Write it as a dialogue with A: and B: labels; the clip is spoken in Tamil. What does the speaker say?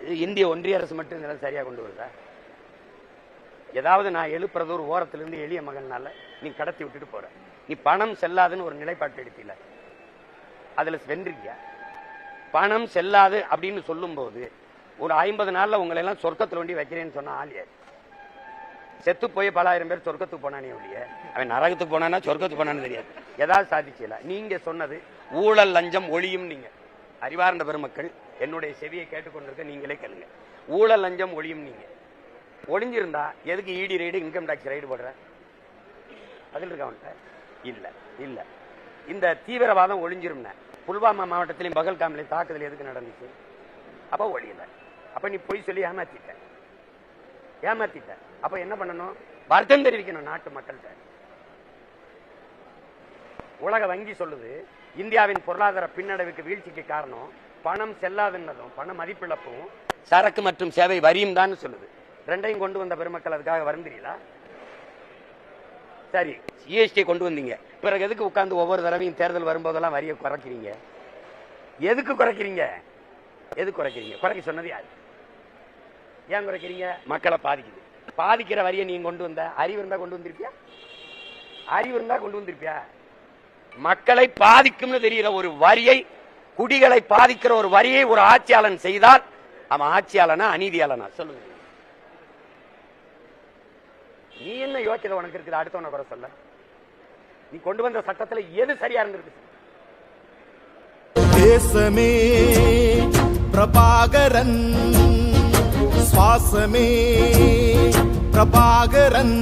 A: இது இந்திய ஒன்றிய அரசு மட்டும் இதெல்லாம் சரியா கொண்டு வருதா? ஏதாவது நான் எழுப்புறது ஒரு ஓரத்திலிருந்து எளிய மகனால நீ கடத்தி விட்டுட்டு போற. நீ பணம் செல்லாதுன்னு ஒரு நிலைப்பாட்டு எடுத்தில. அதுல வென்றிருக்கியா பணம் செல்லாது அப்படின்னு சொல்லும்போது ஒரு ஐம்பது நாள்ல உங்களை எல்லாம் சொர்க்கத்துல வண்டி வைக்கிறேன்னு சொன்ன ஆலியார் செத்து போய் பல ஆயிரம் பேர் சொர்க்கத்துக்கு போனானே ஒழிய. அவன் நரகத்துக்கு போனானா சொர்க்கத்துக்கு போனான்னு தெரியாது. ஏதாவது சாதிச்சல. நீங்க சொன்னது ஊழல் லஞ்சம் ஒளியும் நீங்க அறிவார்ந்த பெருமக்கள் என்னுடைய செவியை கேட்டுக்கொண்டிருக்க நீங்களே கேளுங்க. ஊழல் லஞ்சம் ஒழியும் நீங்க. ஒளிஞ்சிருந்தா எதுக்கு இடி ரைடு இன்கம் டாக்ஸ் ரைடு போடுற? அதில் இருக்க இல்ல இல்ல. இந்த தீவிரவாதம் ஒழிஞ்சிரும்ன புல்வாமா மாவட்டத்திலையும் பகல்காமிலையும் தாக்குதல் எதுக்கு நடந்துச்சு? அப்ப ஒழியல. அப்ப நீ பொய் சொல்லி ஏமாத்திட்ட. ஏமாத்திட்ட. அப்ப என்ன பண்ணணும்? வருத்தம் தெரிவிக்கணும் நாட்டு மக்கள்கிட்ட. உலக வங்கி சொல்லுது இந்தியாவின் பொருளாதார பின்னடைவுக்கு வீழ்ச்சிக்கு காரணம் பணம் செல்லாதுன்னதும் பண மதிப்பிழப்பும் சரக்கு மற்றும் சேவை வரியும் தான் சொல்லுது. ரெண்டையும் கொண்டு வந்த பெருமக்கள் அதுக்காக வருந்தீங்களா சரி ஜிஎஸ்டி கொண்டு வந்தீங்க. பிறகு எதுக்கு உட்கார்ந்து ஒவ்வொரு தடவையும் தேர்தல் வரும்போதெல்லாம் வரியை குறைக்கிறீங்க? எதுக்கு குறைக்கிறீங்க? எது குறைக்கிறீங்க? குறைக்க சொன்னது யாரு? ஏன் குறைக்கிறீங்க? மக்களை பாதிக்குது. பாதிக்கிற வரியை நீங்க கொண்டு வந்த அறிவு இருந்தா கொண்டு வந்திருப்பியா? அறிவு இருந்தா கொண்டு வந்திருப்பியா? மக்களை பாதிக்கும்னு தெரிகிற ஒரு வரியை குடிகளை பாதிக்கிற ஒரு வரியை ஒரு ஆட்சியாளன் செய்தால் அவன் ஆட்சியாளனா அநீதியாளனா? சொல்லுங்க. நீ என்ன யோக்கியதை உனக்கு இருக்குது? அடுத்தவன குறை சொல்ல. நீ கொண்டு வந்த சட்டத்துல எது சரியா இருந்திருக்கு?
B: தேசமே பிரபாகரன் சுவாசமே பிரபாகரன்.